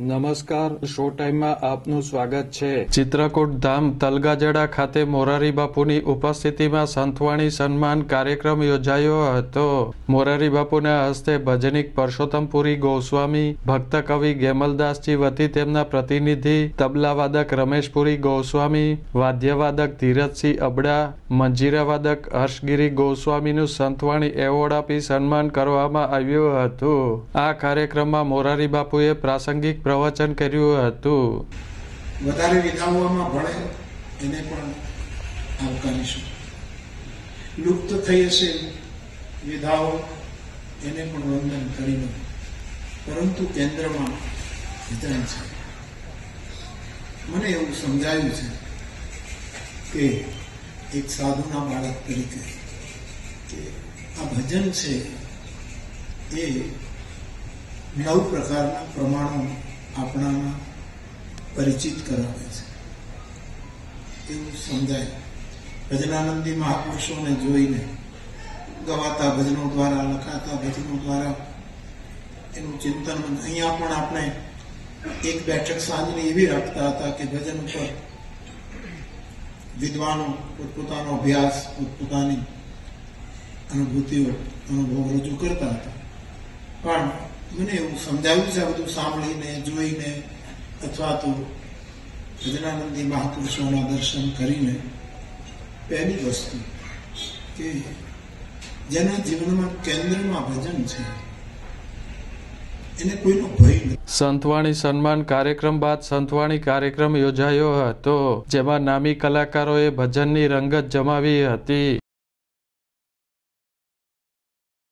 નમસ્કાર, શો ટાઈમમાં આપનું સ્વાગત છે. ચિત્રકૂટ ધામ તલગાજડા ખાતે મોરારી બાપુની ઉપસ્થિતિમાં સંતવાણી સન્માન કાર્યક્રમ યોજાયો હતો. મોરારી બાપુના હસ્તે ભજનિક પરસોત્તમપુરી ગોસ્વામી, ભક્ત કવિ ગેમલદાસજી વતી તેમના પ્રતિનિધિ, તબલાવાદક રમેશપુરી ગોસ્વામી, વાદ્યવાદક ધીરજસિંહ અબડા, મંજીરાવાદક હર્ષગીરી ગોસ્વામીનું સંતવાણી એવોર્ડ આપી સન્માન કરવામાં આવ્યું હતું. આ કાર્યક્રમમાં મોરારી બાપુએ પ્રાસંગિક પ્રવચન કર્યું હતું. વધારે વિધાવવામાં ભણે, એને પણ આવકારીશું લુપ્ત થઈ હશે વિધાઓ એને પણ વંદન કરીને. પરંતુ કેન્દ્રમાં ભજન છે. મને એવું સમજાયું છે કે એક સાધુના બાળક તરીકે આ ભજન છે એ નવ પ્રકારના પ્રમાણો આપણામાં પરિચિત કરાવે છે. એવું સમજાય. ભજનાનંદી મહાપુરુષોને જોઈને ગવાતા ભજનો દ્વારા, લખાતા ભજનો દ્વારા એનું ચિંતન અહીંયા પણ આપણે એક બેઠક સાંજની એવી રાખતા હતા કે ભજન ઉપર વિદ્વાનો પોતપોતાનો અભ્યાસ, પોતપોતાની અનુભૂતિઓ, અનુભવ રજૂ કરતા હતા. પણ મને એવું સમજાવ્યું છે બધું સાંભળીને, જોઈને, અથવા તો ભજનાનંદી મહાપુરુષોના દર્શન કરીને પહેલી વસ્તુ કે જેના જીવનમાં કેન્દ્રમાં ભજન છે સંતવાણી સન્માન કાર્યક્રમ બાદ સંતવાણી કાર્યક્રમ યોજાયો હતો, જેમાં નામી કલાકારોએ ભજનની રંગત જમાવી હતી.